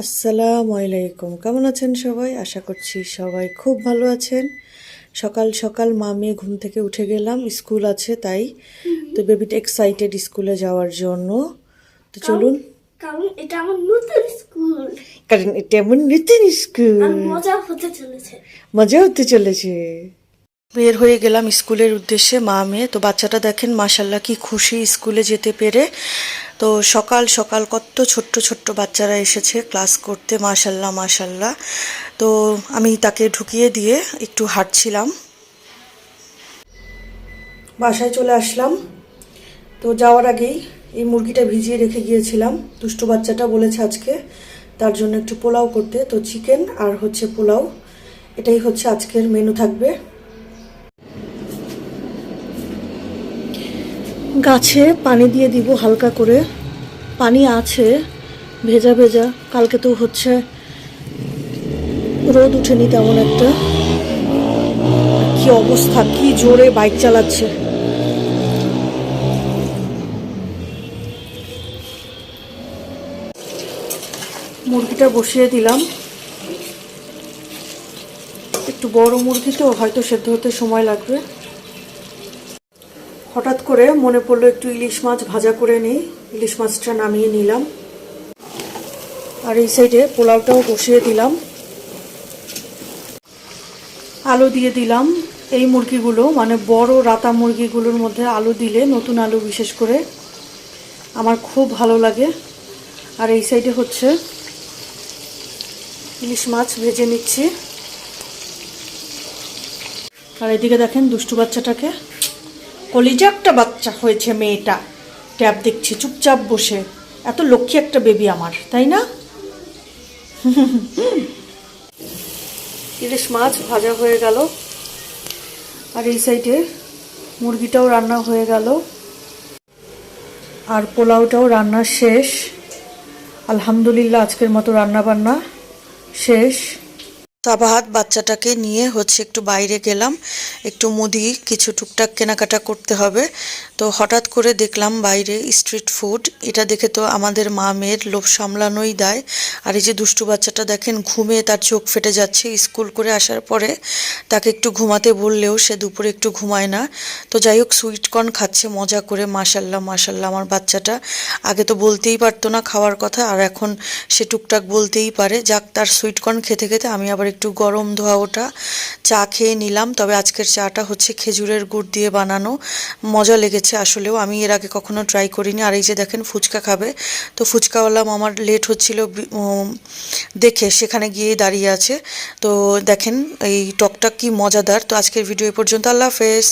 আসসালামু আলাইকুম। কেমন আছেন সবাই? আশা করছি সবাই খুব ভালো আছেন। সকাল সকাল মা মেয়ে ঘুম থেকে উঠে গেলাম। স্কুল আছে তাই। তো বেবিটা এক্সাইটেড স্কুলে যাওয়ার জন্য। তো চলুন। কারণ এটা আমার নতুন স্কুল। কারণ এটা এমন নতুন স্কুল। মজা হতে চলেছে। মজা হতে চলেছে। বের হয়ে গেলাম স্কুলের উদ্দেশ্যে মা মেয়ে তো বাচ্চাটা দেখেন মাশাল্লাহ কি খুশি স্কুলে যেতে পেরে। তো সকাল সকাল কত ছোট্ট ছোট্ট বাচ্চারা এসেছে ক্লাস করতে, মাশাল্লাহ মাশাল্লাহ। তো আমি তাকে ঢুকিয়ে দিয়ে একটু হাঁটছিলাম। বাসায় চলে আসলাম। তো যাওয়ার আগেই এই মুরগিটা ভিজিয়ে রেখে গিয়েছিলাম। দুষ্টু বাচ্চাটা বলেছে আজকে তার জন্য একটু পোলাও করতে। তো চিকেন আর হচ্ছে পোলাও, এটাই হচ্ছে আজকের মেনু থাকবে। গাছে পানি দিয়ে দিব হালকা করে। পানি আছে, ভেজা ভেজা, কালকে তো হচ্ছে রোদ উঠেনি তেমন একটা। কি অবস্থা, কি জোরে বাইক চালাচ্ছে। মুরগিটা বসিয়ে দিলাম। একটু বড় মুরগি তো, হয়তো সেদ্ধ হতে সময় লাগবে। হঠাৎ করে মনে পড়ল একটু ইলিশ মাছ ভাজা করে নিই। ইলিশ মাছটা নামিয়ে নিলাম। আর এই সাইডে পোলাওটাও বসিয়ে দিলাম। আলু দিয়ে দিলাম। এই মুরগিগুলো মানে বড় রাতা মুরগিগুলোর মধ্যে আলু দিলে, নতুন আলু বিশেষ করে, আমার খুব ভালো লাগে। আর এই সাইডে হচ্ছে ইলিশ মাছ ভেজে নিচ্ছি। আর এদিকে দেখেন দুষ্টু বাচ্চাটাকে। কলিজা একটা বাচ্চা হয়েছে মেয়েটা। ট্যাব দেখছি চুপচাপ বসে। এত লক্ষ্মী একটা বেবি আমার তাই না? ইলিশ মাছ ভাজা হয়ে গেল। আর এই সাইডে মুরগিটাও রান্না হয়ে গেল। আর পোলাওটাও রান্না শেষ। আলহামদুলিল্লাহ আজকের মতো রান্না বান্না শেষ। সাবাহাত বাচ্চাটাকে নিয়ে হচ্ছে একটু বাইরে গেলাম। একটু মুদি, কিছু টুকটাক কেনাকাটা করতে হবে। তো হঠাৎ করে দেখলাম বাইরে স্ট্রিট ফুড এটা দেখে তো আমাদের মা মেয়ের লোভ সামলানোই দেয়। আর এই যে দুষ্টু বাচ্চাটা দেখেন, ঘুমে তার চোখ ফেটে যাচ্ছে স্কুল করে আসার পরে। তাকে একটু ঘুমাতে বললেও সে দুপুরে একটু ঘুমায় না। তো যাই হোক সুইটকর্ন খাচ্ছে, মজা করে মাসাল্লাহ মাসাল্লাহ আমার বাচ্চাটা। আগে তো বলতেই পারতো না খাওয়ার কথা, আর এখন সে টুকটাক বলতেই পারে। যাক, তার সুইটকর্ন খেতে খেতে আমি আবার একটু গরম ধোয়া ওটা, চা খেয়ে নিলাম। তবে আজকের চাটা হচ্ছে খেজুরের গুড় দিয়ে বানানো। মজা লেগেছে আসলেও, আমি এর আগে কখনো ট্রাই করিনি। আর এই যে দেখেন ফুচকা খাবে, তো ফুচকাওয়ালা আমার লেট হচ্ছিল দেখে, সেখানে গিয়ে দাঁড়িয়ে আছে। তো দেখেন এই টকটা কি মজাদার। তো আজকের ভিডিও পর্যন্ত আল্লাহ হাফেজ।